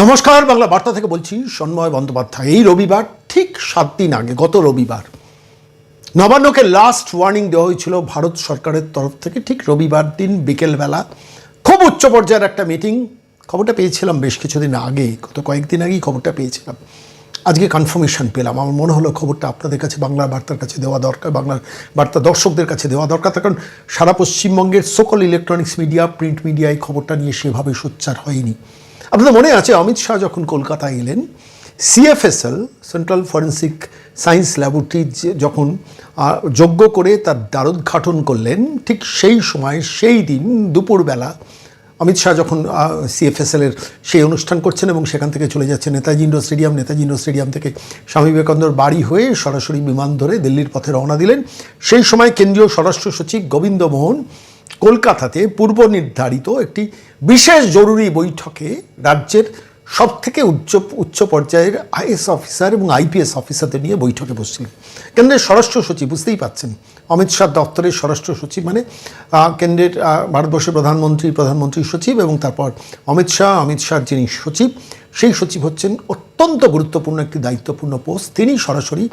নমস্কার, বাংলা বার্তা থেকে বলছি, সন্ময় বন্দ্যোপাধ্যায়। এই রবিবার, ঠিক সাত দিন আগে, গত রবিবার, নবান্নকে লাস্ট ওয়ার্নিং দেওয়া হয়েছিল ভারত সরকারের তরফ থেকে, ঠিক রবিবার দিন বিকেলবেলা। খুব উচ্চ পর্যায়ের একটা মিটিং খবরটা পেয়েছিলাম বেশ কিছুদিন আগে, গত কয়েকদিন আগেই খবরটা পেয়েছিলাম। আজকে কনফার্মেশন পেলাম। আমার মনে হলো খবরটা আপনাদের কাছে, বাংলা বার্তার কাছে দেওয়া দরকার, বাংলার বার্তা দর্শকদের কাছে দেওয়া দরকার কারণ সারা পশ্চিমবঙ্গের সকল ইলেকট্রনিক্স মিডিয়া প্রিন্ট মিডিয়ায় খবরটা নিয়ে সেভাবে সোচ্চার হয়নি। আপনাদের মনে আছে অমিত শাহ যখন কলকাতায় এলেন? CFSL central forensic science laboratory যখন যোগ্য করে তার দ্বারোদ্ঘাটন করলেন, ঠিক সেই সময়, সেই দিন, দুপুরবেলা, অমিত শাহ যখন সিএফএসএল এর সেই অনুষ্ঠান করছেন এবং সেখান থেকে চলে যাচ্ছে Netaji indoor stadium, Netaji indoor stadium থেকে স্বামী বিবেকানন্দর বাড়ি হয়ে সরাসরি বিমান ধরে দিল্লির পথে রওনা দিলেন। সেই সময় কেন্দ্রীয় স্বরাষ্ট্র সচিব গোবিন্দ মোহন কলকাতাতে পূর্ব নির্ধারিত একটি বিশেষ জরুরি বৈঠকে রাজ্যের সব থেকে উচ্চ উচ্চ পর্যায়ের আইএস অফিসার এবং আইপিএস অফিসারদের নিয়ে বৈঠকে বসছিলেন। কেন্দ্রের স্বরাষ্ট্র সচিব, বুঝতেই পাচ্ছেন, অমিত শাহ দপ্তরের স্বরাষ্ট্র সচিব মানে কেন্দ্রের ভারতবর্ষের প্রধানমন্ত্রী প্রধানমন্ত্রীর সচিব এবং তারপর অমিত শাহ, অমিত শাহর যিনি সচিব, সেই সচিব হচ্ছেন অত্যন্ত গুরুত্বপূর্ণ একটি দায়িত্বপূর্ণ পোস্ট। তিনি সরাসরি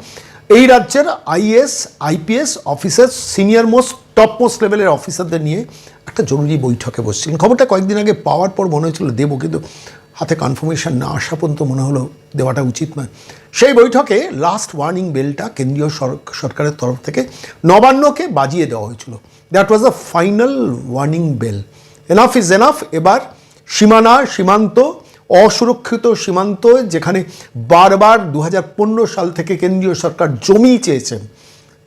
এই রাজ্যের IAS IPS officer senior most top most লেভেলের অফিসারদের নিয়ে একটা জরুরি বৈঠকে বসছিলেন খবরটা কয়েকদিন আগে পাওয়ার পর মনে হয়েছিল দেবো, কিন্তু হাতে কনফার্মেশন না আসা পর্যন্ত মনে হলো দেওয়াটা উচিত নয়। সেই বৈঠকে লাস্ট ওয়ার্নিং বেলটা কেন্দ্রীয় সরকারের তরফ থেকে নবান্নকে বাজিয়ে দেওয়া হয়েছিল। That was a final warning bell enough is enough এবার সীমানা, সীমান্ত অসুরক্ষিত সীমান্ত যেখানে বারবার দু হাজার পনেরো সাল থেকে কেন্দ্রীয় সরকার জমি চেয়েছেন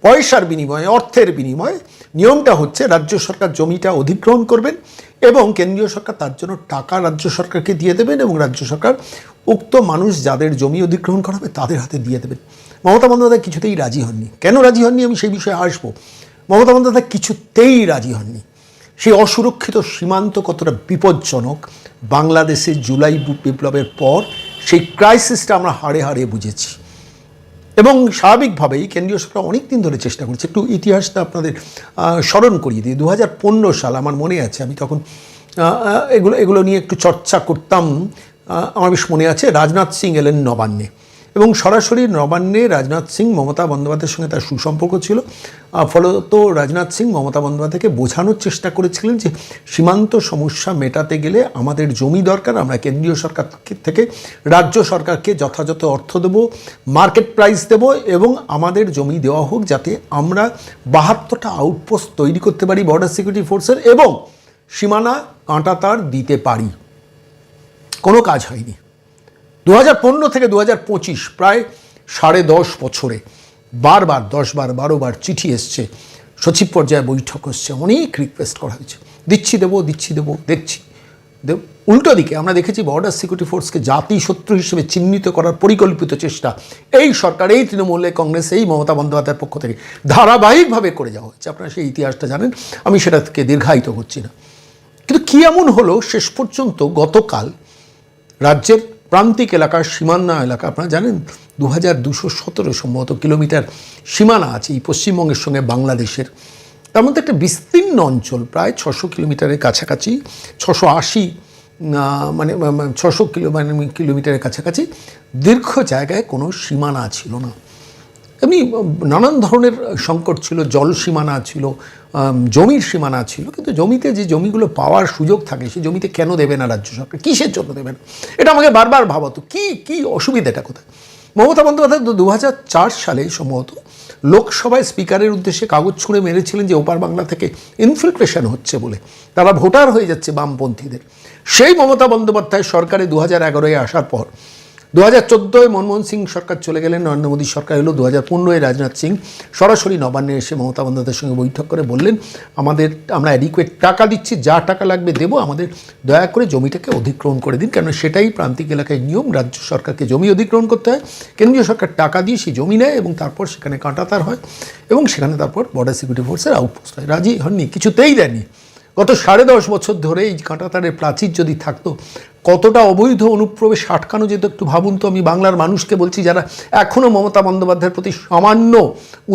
পয়সার বিনিময়ে, অর্থের বিনিময়ে নিয়মটা হচ্ছে রাজ্য সরকার জমিটা অধিগ্রহণ করবেন এবং কেন্দ্রীয় সরকার তার জন্য টাকা রাজ্য সরকারকে দিয়ে দেবেন এবং রাজ্য সরকার উক্ত মানুষ যাদের জমি অধিগ্রহণ করা হবে তাদের হাতে দিয়ে দেবেন। মমতা বন্দ্যোপাধ্যায় কিছুতেই রাজি হননি। কেন রাজি হননি আমি সেই বিষয়ে আসব। মমতা বন্দ্যোপাধ্যায় কিছুতেই রাজি হননি। সেই অসুরক্ষিত সীমান্ত কতটা বিপজ্জনক বাংলাদেশের জুলাই বিপ্লবের পর সেই ক্রাইসিসটা আমরা হাড়ে হাড়ে বুঝেছি। এবং স্বাভাবিকভাবেই কেন্দ্রীয় সরকার অনেক দিন ধরে চেষ্টা করছে। একটু ইতিহাসটা আপনাদের স্মরণ করিয়ে দিই। দু হাজার পনেরো সাল আমার মনে আছে, আমি তখন এগুলো এগুলো নিয়ে একটু চর্চা করতাম। আমার বেশ মনে আছে, রাজনাথ সিং এলেন নবান্নে। এবং সরাসরি নবান্নে রাজনাথ সিং, মমতা বন্দ্যোপাধ্যায়ের সঙ্গে তার সুসম্পর্ক ছিল। ফলত রাজনাথ সিং, মমতা বন্দ্যোপাধ্যায়কে বোঝানোর চেষ্টা করেছিলেন যে সীমান্ত সমস্যা মেটাতে গেলে আমাদের জমি দরকার, আমরা কেন্দ্রীয় সরকার থেকে রাজ্য সরকারকে যথাযথ অর্থ দেব, মার্কেট প্রাইস দেব এবং আমাদের জমি দেওয়া হোক যাতে আমরা বাহাত্তরটা আউটপোস্ট তৈরি করতে পারি বর্ডার সিকিউরিটি ফোর্সের এবং সীমানা কাঁটা তার দিতে পারি। কোনো কাজ হয়নি। দু থেকে দু প্রায় সাড়ে দশ বছরে বারবার দশ বার বারো বার চিঠি এসছে। সচিব পর্যায়ে বৈঠক হচ্ছে অনেক রিকোয়েস্ট করা হয়েছে। দিচ্ছি দেবো দিচ্ছি দেবো, দেখছি। দেব উল্টো দিকে আমরা দেখেছি বর্ডার সিকিউরিটি ফোর্সকে জাতি শত্রু হিসেবে চিহ্নিত করার পরিকল্পিত চেষ্টা এই সরকার, এই তৃণমূলে কংগ্রেস, এই মমতা বন্দ্যোপাধ্যায়ের পক্ষ থেকে ধারাবাহিকভাবে করে যাওয়া হচ্ছে আপনারা সেই ইতিহাসটা জানেন। আমি সেটা থেকে দীর্ঘায়িত করছি না। কিন্তু কী এমন হলো? শেষ পর্যন্ত গতকাল রাজ্যের প্রান্তিক এলাকার সীমানা এলাকা। আপনারা জানেন দু হাজার দুশো সতেরো সম্ভবত কিলোমিটার সীমানা আছে এই পশ্চিমবঙ্গের সঙ্গে বাংলাদেশের। তার মধ্যে একটা বিস্তীর্ণ অঞ্চল, প্রায় ছশো কিলোমিটারের কাছাকাছি, ছশো আশি মানে ছশো কিলো মানে কিলোমিটারের কাছাকাছি দীর্ঘ জায়গায় কোনো সীমানা ছিল না। এমনি নানান ধরনের সংকট ছিল, জল সীমানা ছিল জমির সীমানা ছিল, কিন্তু জমিতে যে জমিগুলো পাওয়ার সুযোগ থাকে সেই জমিতে কেন দেবে না রাজ্য সরকার? কিসের জন্য দেবে না? এটা আমাকে বারবার ভাবাতো। কি কি অসুবিধাটা কোথায়? মমতা বন্দ্যোপাধ্যায় দু হাজার চার সালে সম্ভবত লোকসভায় স্পিকারের উদ্দেশ্যে কাগজ ছুঁড়ে মেরেছিলেন যে ওপার বাংলা থেকে ইনফিল্ট্রেশন হচ্ছে বলে। তারা ভোটার হয়ে যাচ্ছে বামপন্থীদের। সেই মমতা বন্দ্যোপাধ্যায় সরকারে দু হাজার আসার পর দু হাজার চোদ্দোয় মনমোহন সিং সরকার চলে গেলেন, নরেন্দ্র মোদী সরকার এলো দু হাজার পনেরোয় রাজনাথ সিং সরাসরি নবান্নে এসে মমতা বন্দ্যোপাধ্যায়ের সঙ্গে বৈঠক করে বললেন, আমাদের, আমরা অ্যাডিকুয়েট টাকা দিচ্ছি, যা টাকা লাগবে দেবো, আমাদের দয়া করে জমিটাকে অধিগ্রহণ করে দিন। কেন সেটাই প্রান্তিক এলাকায় নিয়ম, রাজ্য সরকারকে জমি অধিগ্রহণ করতে হয়, কেন্দ্রীয় সরকার টাকা দিয়ে সেই জমি নেয় এবং তারপর সেখানে কাঁটাতার হয় এবং সেখানে তারপর বর্ডার সিকিউরিটি ফোর্সের আউটপোস্ট হয়। রাজি হননি, কিছুতেই দেয়নি গত সাড়ে দশ বছর ধরে এই কাঁটাতারের প্রাচীর যদি থাকতো কতটা অবৈধ অনুপ্রবেশ আটকানো যেত একটু ভাবুন তো, আমি বাংলার মানুষকে বলছি যারা এখনও মমতা বন্দ্যোপাধ্যায়ের প্রতি সামান্য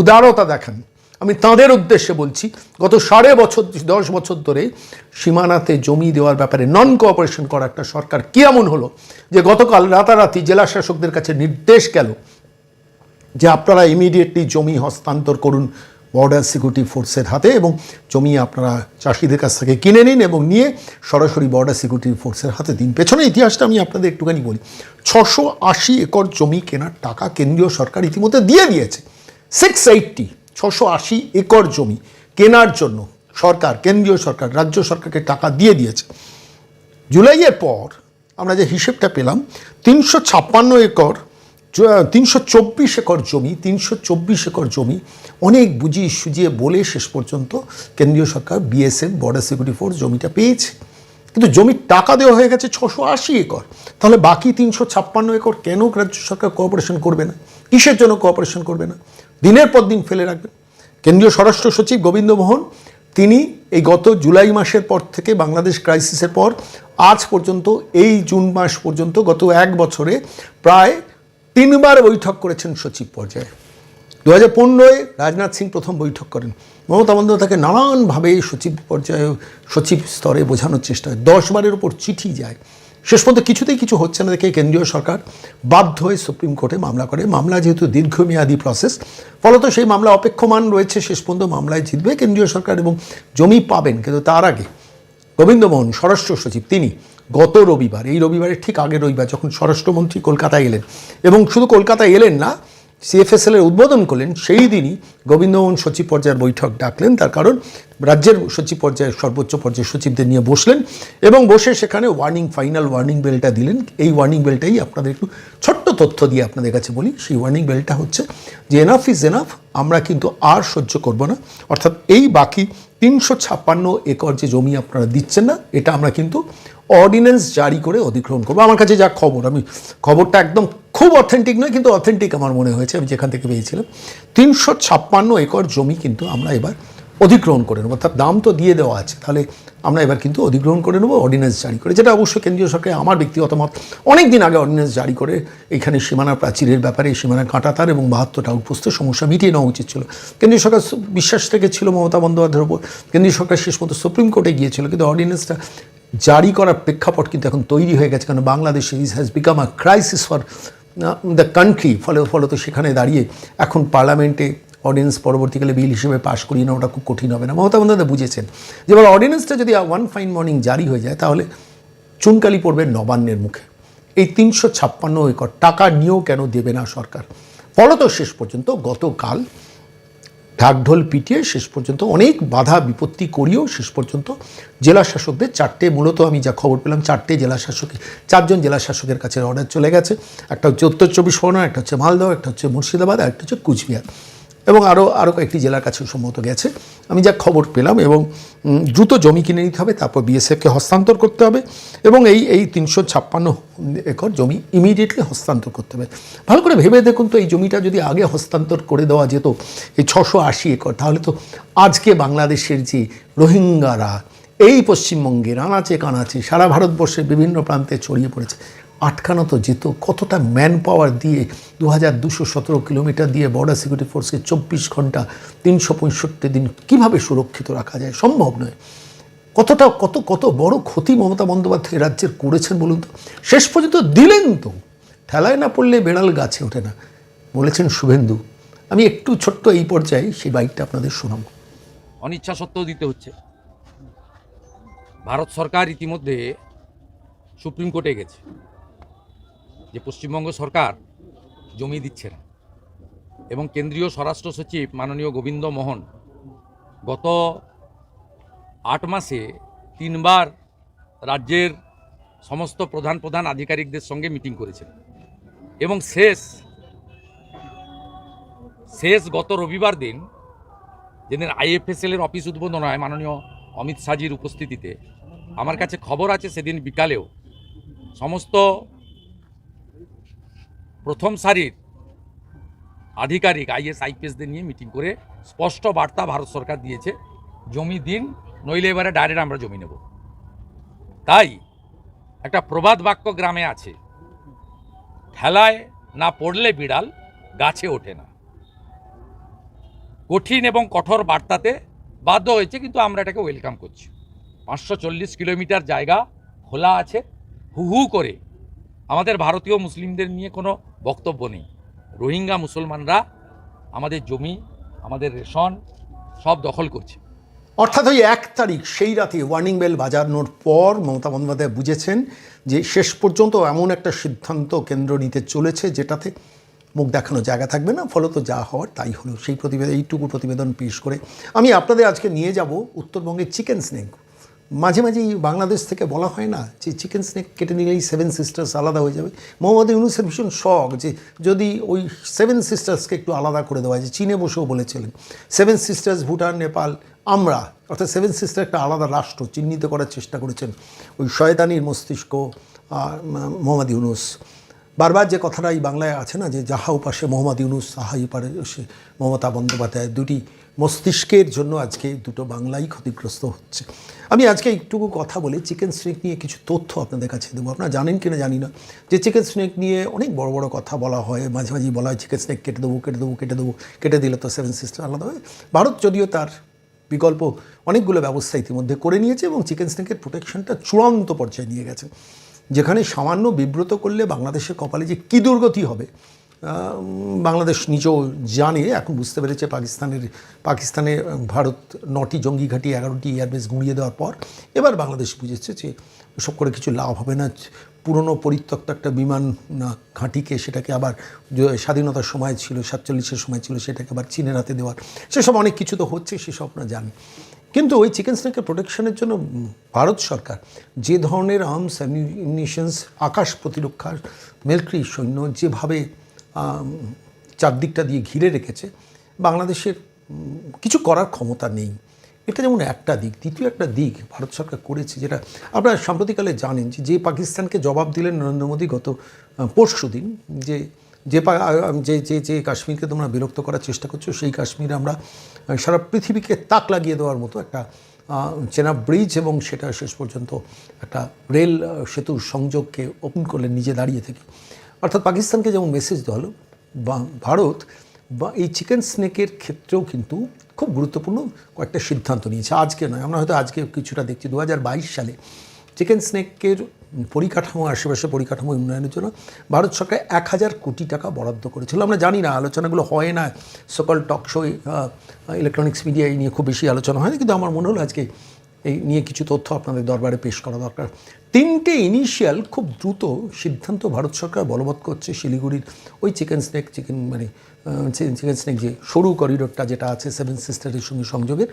উদারতা দেখান। আমি তাঁদের উদ্দেশ্যে বলছি, গত সাড়ে বছর, দশ বছর ধরে সীমানাতে জমি দেওয়ার ব্যাপারে নন কোঅপারেশন করা একটা সরকার কি এমন হলো যে গতকাল রাতারাতি জেলা শাসকদের কাছে নির্দেশ গেল যে আপনারা ইমিডিয়েটলি জমি হস্তান্তর করুন বর্ডার সিকিউরিটি ফোর্সের হাতে এবং জমি আপনারা চাষিদের কাছ থেকে কিনে নিন এবং নিয়ে সরাসরি বর্ডার সিকিউরিটি ফোর্সের হাতে দিন। পেছনে ইতিহাসটা আমি আপনাদের একটুখানি বলি। ছশো আশি একর জমি কেনার টাকা কেন্দ্রীয় সরকার ইতিমধ্যে দিয়ে দিয়েছে। সিক্স এইটটি ছশো আশি একর জমি কেনার জন্য সরকার, কেন্দ্রীয় সরকার, রাজ্য সরকারকে টাকা দিয়ে দিয়েছে। জুলাইয়ের পর আমরা যে হিসেবটা পেলাম, তিনশো ছাপ্পান্ন একর তিনশো চব্বিশ একর জমি, তিনশো চব্বিশ একর জমি, অনেক বুঝিয়ে সুজিয়ে বলে শেষ পর্যন্ত কেন্দ্রীয় সরকার, বিএসএফ বর্ডার সিকিউরিটি ফোর্স জমিটা পেয়েছে। কিন্তু জমির টাকা দেওয়া হয়ে গেছে ছশো আশি একর। তাহলে বাকি তিনশো ছাপ্পান্ন একর কেন রাজ্য সরকার কোঅপারেশন করবে না? কিসের জন্য কোঅপারেশন করবে না? দিনের পর দিন ফেলে রাখবেন কেন্দ্রীয় স্বরাষ্ট্র সচিব গোবিন্দ মোহন, তিনি এই গত জুলাই মাসের পর থেকে বাংলাদেশ ক্রাইসিসের পর, আজ পর্যন্ত, এই জুন মাস পর্যন্ত গত এক বছরে প্রায় তিনবার বৈঠক করেছেন সচিব পর্যায়ে। দু হাজার পনেরোয় রাজনাথ সিং প্রথম বৈঠক করেন। মমতা বন্দ্যোপাধ্যায়কে নানানভাবে সচিব পর্যায়ে, সচিব স্তরে বোঝানোর চেষ্টা হয়। দশ বারের ওপর চিঠি যায়। শেষ পর্যন্ত কিছুতেই কিছু হচ্ছে না দেখে কেন্দ্রীয় সরকার বাধ্য হয়ে সুপ্রিম কোর্টে মামলা করে। মামলা যেহেতু দীর্ঘমেয়াদী প্রসেস, ফলত সেই মামলা অপেক্ষমান রয়েছে। শেষ পর্যন্ত মামলায় জিতবে কেন্দ্রীয় সরকার এবং জমি পাবেন। কিন্তু তার আগে গোবিন্দমোহন, স্বরাষ্ট্র সচিব তিনি গত রবিবার, এই রবিবারের ঠিক আগের রবিবার যখন স্বরাষ্ট্রমন্ত্রী কলকাতায় এলেন এবং শুধু কলকাতায় এলেন না সিএফএসএল এর উদ্বোধন করলেন, সেই দিনই গোবিন্দমোহন সচিব পর্যায়ের বৈঠক ডাকলেন। তার কারণ রাজ্যের সচিব পর্যায়ের, সর্বোচ্চ পর্যায়ের সচিবদের নিয়ে বসলেন এবং বসে সেখানে ওয়ার্নিং ফাইনাল ওয়ার্নিং বেলটা দিলেন। এই ওয়ার্নিং বেলটাই আপনাদের একটু ছোট্ট তথ্য দিয়ে আপনাদের কাছে বলি। সেই ওয়ার্নিং বেলটা হচ্ছে যে এনাফ ইজ এনাফ আমরা কিন্তু আর সহ্য করব না। অর্থাৎ এই বাকি তিনশো ছাপ্পান্ন একর যে জমি আপনারা দিচ্ছেন না, এটা আমরা কিন্তু অর্ডিন্যান্স জারি করে অধিগ্রহণ করব। আমার কাছে যা খবর, আমি খবরটা একদম খুব অথেন্টিক নয়, কিন্তু অথেন্টিক আমার মনে হয়েছে, আমি যেখান থেকে পেয়েছিলাম। তিনশো ছাপ্পান্ন একর জমি কিন্তু আমরা এবার অধিগ্রহণ করে নেব। তার দাম তো দিয়ে দেওয়া আছে, তাহলে আমরা এবার কিন্তু অধিগ্রহণ করে নেব অর্ডিন্যান্স জারি করে, যেটা অবশ্যই কেন্দ্রীয় সরকার আমার ব্যক্তিগত মত, অনেক দিন আগে অর্ডিন্যান্স জারি করে এখানে সীমানা প্রাচীরের ব্যাপারে সীমানার কাঁটাতার এবং বাহাত্তরটা আউটপোস্টের সমস্যা মিটিয়ে নেওয়া উচিত ছিল। কেন্দ্রীয় সরকার বিশ্বাস থেকে ছিল মমতা বন্দ্যোপাধ্যায়ের উপর, কেন্দ্রীয় সরকার শেষ মতো সুপ্রিম কোর্টে গিয়েছিল, কিন্তু অর্ডিন্যান্সটা জারি করার প্রেক্ষাপট কিন্তু এখন তৈরি হয়ে গেছে, কারণ Bangladesh is has become a crisis for the country ফলে ফলত সেখানে দাঁড়িয়ে এখন পার্লামেন্টে অর্ডিন্যান্স পরবর্তীকালে বিল হিসেবে পাশ করিয়ে নেওয়াটা খুব কঠিন হবে না। মমতা বন্দ্যোপাধ্যায় বুঝেছেন যে এবার অর্ডিন্যান্সটা যদি ওয়ান ফাইন মর্নিং জারি হয়ে যায়, তাহলে চুনকালি পড়বে নবান্নের মুখে। এই তিনশো ছাপ্পান্ন একর টাকা নিয়েও কেন দেবে না সরকার? ফলত শেষ পর্যন্ত গতকাল ঢাকঢোল পিটিয়ে শেষ পর্যন্ত অনেক বাধা বিপত্তি করিয়েও শেষ পর্যন্ত জেলা শাসকদের চারটে, মূলত আমি যা খবর পেলাম, চারটে জেলা শাসক চারজন জেলা শাসকের কাছে অর্ডার চলে গেছে। একটা হচ্ছে উত্তর চব্বিশ পরগনা, একটা হচ্ছে মালদহ, একটা হচ্ছে মুর্শিদাবাদ, আর একটা হচ্ছে কুচবিহার। এবং আরও আরও কয়েকটি জেলার কাছে সম্মত গেছে। আমি যা খবর পেলাম এবং দ্রুত জমি কিনে নিতে হবে, তারপর বিএসএফকে হস্তান্তর করতে হবে এবং এই এই তিনশো ছাপ্পান্ন একর জমি ইমিডিয়েটলি হস্তান্তর করতে হবে। ভালো করে ভেবে দেখুন তো, এই জমিটা যদি আগে হস্তান্তর করে দেওয়া যেত, এই ছশো আশি একর, তাহলে তো আজকে বাংলাদেশের যে রোহিঙ্গারা, এই পশ্চিমবঙ্গের আনাচে কানাচে সারা ভারতবর্ষের বিভিন্ন প্রান্তে ছড়িয়ে পড়েছে। আটকানো তো যেত। কতটা ম্যান পাওয়ার দিয়ে দু হাজার দুশো সতেরো কিলোমিটার দিয়ে বর্ডার সিকিউরিটি ফোর্সকে চব্বিশ ঘণ্টা তিনশো পঁয়ষট্টি দিন কীভাবে সুরক্ষিত রাখা যায়? সম্ভব নয়। কতটা, কত কত বড় ক্ষতি মমতা বন্দ্যোপাধ্যায় রাজ্যের করেছেন বলুন তো? শেষ পর্যন্ত দিলেন তো। ঠেলায় না পড়লে বেড়াল গাছে ওঠে না। বলেছেন শুভেন্দু। আমি একটু ছোট্ট এই পর্যায়ে সেই বাইকটা আপনাদের শোনাবো। অনিচ্ছা সত্ত্বেও দিতে হচ্ছে। ভারত সরকার ইতিমধ্যে সুপ্রিম কোর্টে গেছে। যে পশ্চিমবঙ্গ সরকার জমি দিচ্ছে না। এবং কেন্দ্রীয় স্বরাষ্ট্র সচিব মাননীয় গোবিন্দ মোহন গত আট মাসে তিনবার রাজ্যের সমস্ত প্রধান প্রধান আধিকারিকদের সঙ্গে মিটিং করেছেন। এবং শেষ শেষ গত রবিবার দিন যেদিন আইএফএসএল এর অফিস উদ্বোধন হয় মাননীয় অমিত শাহজির উপস্থিতিতে, আমার কাছে খবর আছে সেদিন বিকালেও সমস্ত প্রথম সারির আধিকারিক আইএস, আইপিএসদের নিয়ে মিটিং করে স্পষ্ট বার্তা ভারত সরকার দিয়েছে, জমি দিন, নইলে এবারে ডাইরেক্ট আমরা জমি নেব। তাই একটা প্রবাদ বাক্য গ্রামে আছে, ঠেলায় না পড়লে বিড়াল গাছে ওঠে না। কঠিন এবং কঠোর বার্তাতে বাধ্য হয়েছে, কিন্তু আমরা এটাকে ওয়েলকাম করছি। পাঁচশো চল্লিশ কিলোমিটার জায়গা খোলা আছে, হু হু করে আমাদের ভারতীয় মুসলিমদের নিয়ে কোনো বক্তব্য নেই। রোহিঙ্গা মুসলমানরা আমাদের জমি, আমাদের রেশন সব দখল করছে। অর্থাৎ ওই এক তারিখ সেই রাতে ওয়ার্নিং বেল বাজানোর পর মমতা বন্দ্যোপাধ্যায় বুঝেছেন যে শেষ পর্যন্ত এমন একটা সিদ্ধান্ত কেন্দ্র নিতে চলেছে যেটাতে মুখ দেখানো জায়গা থাকবে না, ফলত যা হওয়ার তাই হলো। সেই প্রতিবেদন, এইটুকু প্রতিবেদন পেশ করে আমি আপনাদের আজকে নিয়ে যাব উত্তরবঙ্গের চিকেন স্নেক। মাঝে মাঝেই বাংলাদেশ থেকে বলা হয় না যে চিকেন স্নেক কেটে নিলেই সেভেন সিস্টার্স আলাদা হয়ে যাবে। মোহাম্মদ ইউনুসের ভীষণ শখ যে যদি ওই সেভেন সিস্টার্সকে একটু আলাদা করে দেওয়া যে চীনে বসেও বলেছিলেন সেভেন সিস্টার্স ভুটান, নেপাল, আমরা, অর্থাৎ সেভেন সিস্টার একটা আলাদা রাষ্ট্র চিহ্নিত করার চেষ্টা করেছেন ওই শয়তানির মস্তিষ্ক মোহাম্মদ ইউনুস। বারবার যে কথাটা এই বাংলায় আছে না, যে যাহা উপাসে মোহাম্মদ ইউনুস পারে সে মমতা বন্দ্যোপাধ্যায়, দুটি মস্তিষ্কের জন্য আজকে দুটো বাংলাই ক্ষতিগ্রস্ত হচ্ছে। আমি আজকে একটুকু কথা বলি চিকেন স্নেক নিয়ে কিছু তথ্য আপনাদের কাছে দেবো। আপনারা জানেন কিনা জানি না, যে চিকেন স্নেক নিয়ে অনেক বড় বড় কথা বলা হয়, মাঝে মাঝে বলা হয় চিকেন স্নেক কেটে দেবো কেটে দেবো কেটে দেবো, কেটে দিলে তো সেভেন সিস্টার আলাদা হয়। ভারত যদিও তার বিকল্প অনেকগুলো ব্যবস্থা ইতিমধ্যে করে নিয়েছে এবং চিকেন স্নেকের প্রোটেকশনটা চূড়ান্ত পর্যায়ে নিয়ে গেছে। যেখানে সামান্য বিব্রত করলে বাংলাদেশের কপালে যে কী দুর্গতি হবে বাংলাদেশ নিজেও জানে, এখন বুঝতে পেরেছে পাকিস্তানের, পাকিস্তানে ভারত নটি জঙ্গি ঘাঁটি, এগারোটি এয়ারবেস গুঁড়িয়ে দেওয়ার পর এবার বাংলাদেশ বুঝেছে যে ওসব করে কিছু লাভ হবে না। পুরনো পরিত্যক্ত একটা বিমান ঘাঁটিকে সেটাকে আবার স্বাধীনতার সময় ছিল, সাতচল্লিশের সময় ছিল, সেটাকে আবার চীনের হাতে দেওয়ার, সেসব অনেক কিছু তো হচ্ছে, সেসব আপনারা জানেন কিন্তু ওই চিকেন স্নেকের প্রোটেকশনের জন্য ভারত সরকার যে ধরনের আর্মস, অ্যামিউনিশনস, আকাশ প্রতিরক্ষার মিলিটারি সৈন্য যেভাবে চারদিকটা দিয়ে ঘিরে রেখেছে, বাংলাদেশের কিছু করার ক্ষমতা নেই। এটা যেমন একটা দিক। দ্বিতীয় একটা দিক ভারত সরকার করেছে যেটা আপনারা সাম্প্রতিককালে জানেন যে পাকিস্তানকে জবাব দিলেন নরেন্দ্র মোদী গত পরশু দিন যে যে যে যে যে কাশ্মীরকে তোমরা বিরক্ত করার চেষ্টা করছ, সেই কাশ্মীরে আমরা সারা পৃথিবীকে তাক লাগিয়ে দেওয়ার মতো একটা চেনা ব্রিজ এবং সেটা শেষ পর্যন্ত একটা রেল সেতুর সংযোগকে ওপেন করলেন নিজে দাঁড়িয়ে থেকে। অর্থাৎ পাকিস্তানকে যেমন মেসেজ দেওয়া হলো, বা ভারত, বা এই চিকেন স্নেকের ক্ষেত্রেও কিন্তু খুব গুরুত্বপূর্ণ কয়েকটা সিদ্ধান্ত নিয়েছে। আজকে নয়, আমরা হয়তো আজকে কিছুটা দেখছি। দু হাজার বাইশ সালে চিকেন স্নেকের পরিকাঠামো আশেপাশে পরিকাঠামো উন্নয়নের জন্য ভারত সরকার এক হাজার কোটি টাকা বরাদ্দ করেছিল। আমরা জানি না, আলোচনাগুলো হয় না। সকল টক শো ইলেকট্রনিক্স মিডিয়া এই নিয়ে খুব বেশি আলোচনা হয় না কিন্তু আমার মনে হলো আজকে এই নিয়ে কিছু তথ্য আপনাদের দরবারে পেশ করা দরকার। তিনটে ইনিশিয়াল খুব দ্রুত সিদ্ধান্ত ভারত সরকার বলবৎ করছে শিলিগুড়ির ওই চিকেন স্নেক চিকেন মানে যে সরু করিডোরটা যেটা আছে সেভেন সিস্টারের সঙ্গে সংযোগের,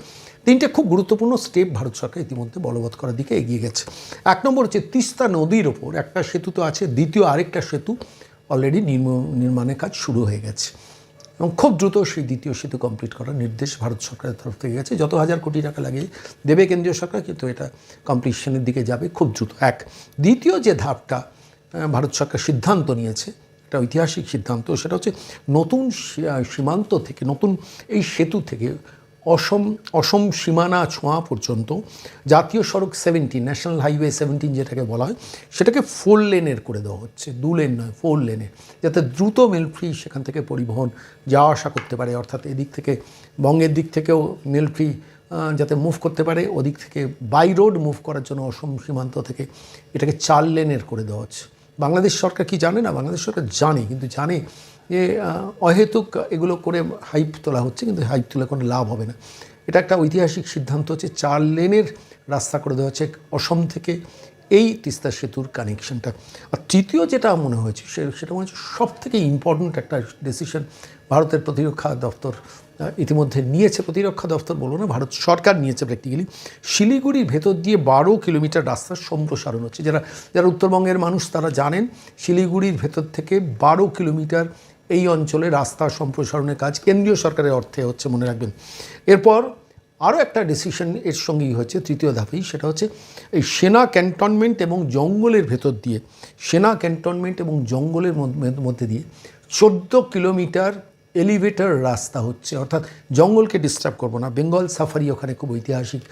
তিনটে খুব গুরুত্বপূর্ণ স্টেপ ভারত সরকার ইতিমধ্যে বলবৎ করার দিকে এগিয়ে গেছে। এক নম্বর হচ্ছে তিস্তা নদীর ওপর, একটা সেতু তো আছে, দ্বিতীয় আরেকটা সেতু অলরেডি নির্মাণের কাজ শুরু হয়ে গেছে। এবং খুব দ্রুত সেই দ্বিতীয় সেতু কমপ্লিট করার নির্দেশ ভারত সরকারের তরফ থেকে গেছে। যত হাজার কোটি টাকা লাগে দেবে কেন্দ্রীয় সরকার, কিন্তু এটা কমপ্লিশনের দিকে যাবে খুব দ্রুত। এক। দ্বিতীয় যে ধাপটা ভারত সরকার সিদ্ধান্ত নিয়েছে একটা ঐতিহাসিক সিদ্ধান্ত, সেটা হচ্ছে নতুন সীমান্ত থেকে, নতুন এই সেতু থেকে অসম অসম সীমানা ছোঁয়া পর্যন্ত জাতীয় সড়ক সেভেন্টিন ন্যাশনাল হাইওয়ে সেভেন্টিন যেটাকে বলা হয়, সেটাকে ফোর লেনের করে দেওয়া হচ্ছে। দু লেন নয় ফোর লেনের যাতে দ্রুত মেল ফ্রি সেখান থেকে পরিবহন যাওয়া আসা করতে পারে, অর্থাৎ এদিক থেকে বঙ্গের দিক থেকেও মেল ফ্রি যাতে মুভ করতে পারে। ওদিক থেকে বাই রোড মুভ করার জন্য অসম সীমান্ত থেকে এটাকে চার লেনের করে দেওয়া হচ্ছে। বাংলাদেশ সরকার কি জানে না? বাংলাদেশ সরকার জানে, কিন্তু জানে যে অহেতুক এগুলো করে হাইপ তোলা হচ্ছে, কিন্তু হাইপ তুলে কোনো লাভ হবে না। এটা একটা ঐতিহাসিক সিদ্ধান্ত হচ্ছে, চার লেনের রাস্তা করে দেওয়া হচ্ছে, অসম থেকে এই তিস্তা সেতুর কানেকশনটা। আর তৃতীয় যেটা মনে হয়েছে সেটা মনে হচ্ছে সব থেকে ইম্পর্ট্যান্ট একটা ডিসিশন ভারতের প্রতিরক্ষা দপ্তর ইতিমধ্যে নিয়েছে, প্রতিরক্ষা দপ্তর বলব না, ভারত সরকার নিয়েছে প্র্যাকটিক্যালি শিলিগুড়ির ভেতর দিয়ে বারো কিলোমিটার রাস্তার সম্প্রসারণ হচ্ছে। যারা যারা উত্তরবঙ্গের মানুষ তারা জানেন, শিলিগুড়ির ভেতর থেকে বারো কিলোমিটার এই অঞ্চলে রাস্তা সম্প্রসারণের কাজ কেন্দ্রীয় সরকারের অর্থে হচ্ছে, মনে রাখবেন। এরপর আরও একটা ডিসিশন এর সঙ্গেই হয়েছে তৃতীয় ধাপেই, সেটা হচ্ছে এই সেনা ক্যান্টনমেন্ট এবং জঙ্গলের ভেতর দিয়ে, সেনা ক্যান্টনমেন্ট এবং জঙ্গলের মধ্য- মধ্যে দিয়ে চোদ্দ কিলোমিটার এলিভেটর রাস্তা হচ্ছে, অর্থাৎ জঙ্গলকে ডিস্টার্ব করব না। বেঙ্গল সাফারি ওখানে খুব ঐতিহাসিক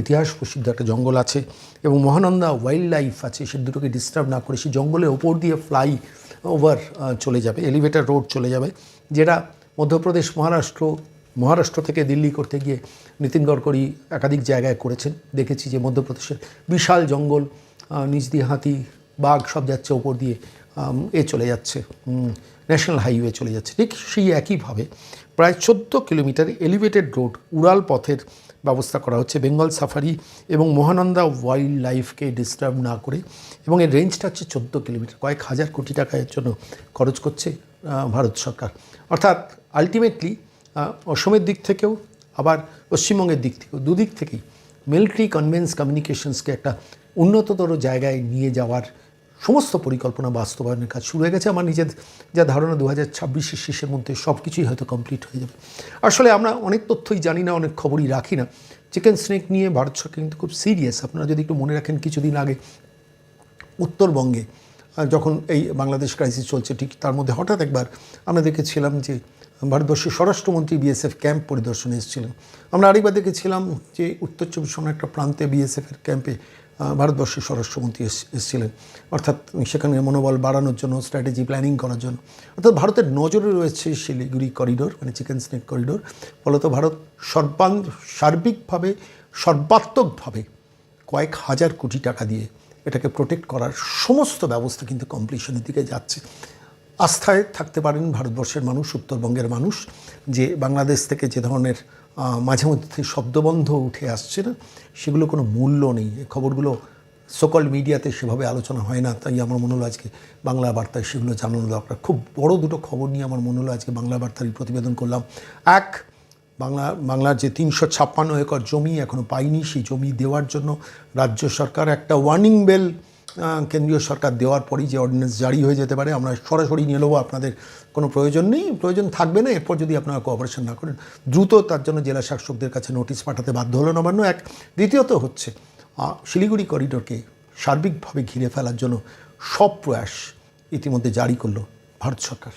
ইতিহাস প্রসিদ্ধ একটা জঙ্গল আছে এবং মহানন্দা ওয়াইল্ড লাইফ আছে, সে দুটোকে ডিস্টার্ব না করে সেই জঙ্গলের ওপর দিয়ে ফ্লাই ওভার চলে যাবে এলিভেটর রোড চলে যাবে, যেটা মধ্যপ্রদেশ, মহারাষ্ট্র মহারাষ্ট্র থেকে দিল্লি করতে গিয়ে নীতিন গডকরি একাধিক জায়গায় করেছেন। দেখেছি যে মধ্যপ্রদেশের বিশাল জঙ্গল নিচ দিয়ে হাতি বাঘ সব যাচ্ছে ওপর দিয়ে এ চলে যাচ্ছে। ন্যাশনাল হাইওয়ে চলে যাচ্ছে। ঠিক সেই একইভাবে প্রায় চোদ্দ কিলোমিটার এলিভেটেড রোড উড়াল পথের ব্যবস্থা করা হচ্ছে বেঙ্গল সাফারি এবং মহানন্দা ওয়াইল্ড লাইফকে ডিস্টার্ব না করে এবং এর রেঞ্জটা হচ্ছে চোদ্দ কিলোমিটার। কয়েক হাজার কোটি টাকা এর জন্য খরচ করছে ভারত সরকার। অর্থাৎ আলটিমেটলি অসমের দিক থেকেও, আবার পশ্চিমবঙ্গের দিক থেকেও, দুদিক থেকেই মিলিটারি কনভেন্স কমিউনিকেশনসকে একটা উন্নততর জায়গায় নিয়ে যাওয়ার সমস্ত পরিকল্পনা বাস্তবায়নের কাজ শুরু হয়ে গেছে। আমার নিজের যা ধারণা দু হাজার ছাব্বিশের শেষের মধ্যে সব কিছুই হয়তো কমপ্লিট হয়ে যাবে। আসলে আমরা অনেক তথ্যই জানি না, অনেক খবরই রাখি না। চিকেন স্নেক নিয়ে ভারত সরকার কিন্তু খুব সিরিয়াস আপনারা যদি একটু মনে রাখেন, কিছুদিন আগে উত্তরবঙ্গে যখন এই বাংলাদেশ ক্রাইসিস চলছে, ঠিক তার মধ্যে হঠাৎ একবার আমরা দেখেছিলাম যে ভারতবর্ষের স্বরাষ্ট্রমন্ত্রী বিএসএফ ক্যাম্প পরিদর্শনে এসেছিলেন। আমরা আরেকবার দেখেছিলাম যে উত্তর চব্বিশ একটা প্রান্তে বিএসএফের ক্যাম্পে ভারতবর্ষের স্বরাষ্ট্রমন্ত্রী এস- এসেছিলেন। অর্থাৎ সেখানে মনোবল বাড়ানোর জন্য স্ট্র্যাটেজি প্ল্যানিং করার জন্য। অর্থাৎ ভারতের নজরে রয়েছে শিলিগুড়ি করিডোর মানে চিকেন স্নেক করিডোর ফলত ভারত সর্বাং, সার্বিকভাবে, সর্বাত্মকভাবে কয়েক হাজার কোটি টাকা দিয়ে এটাকে প্রোটেক্ট করার সমস্ত ব্যবস্থা কিন্তু কমপ্লিশনের দিকে যাচ্ছে। আস্থায় থাকতে পারেন ভারতবর্ষের মানুষ, উত্তরবঙ্গের মানুষ, যে বাংলাদেশ থেকে যে ধরনের মাঝে মধ্যে শব্দবন্ধ উঠে আসছে না সেগুলো কোনো মূল্য নেই। খবরগুলো সকল মিডিয়াতে সেভাবে আলোচনা হয় না, তাই আমার মনে হলো আজকে বাংলা বার্তায় সেগুলো জানানো দরকার। খুব বড় দুটো খবর নিয়ে আমার মনে হলো আজকে বাংলা বার্তার প্রতিবেদন করলাম। এক, বাংলা, বাংলার যে তিনশো ছাপ্পান্ন একর জমি এখনও পাইনি, সেই জমি দেওয়ার জন্য রাজ্য সরকার একটা ওয়ার্নিং বেল কেন্দ্রীয় সরকার দেওয়ার পরই যে অর্ডিন্যান্স জারি হয়ে যেতে পারে, আমরা সরাসরি নিয়ে নেব, আপনাদের কোনো প্রয়োজন নেই। প্রয়োজন থাকবে না, এরপর যদি আপনারা কোঅপারেশন না করেন, দ্রুত তার জন্য জেলা শাসকদের কাছে নোটিশ পাঠাতে বাধ্য হলো, নবান্ন এক। দ্বিতীয়ত হচ্ছে শিলিগুড়ি করিডোরকে সার্বিকভাবে ঘিরে ফেলার জন্য সব প্রয়াস ইতিমধ্যে জারি করল ভারত সরকার।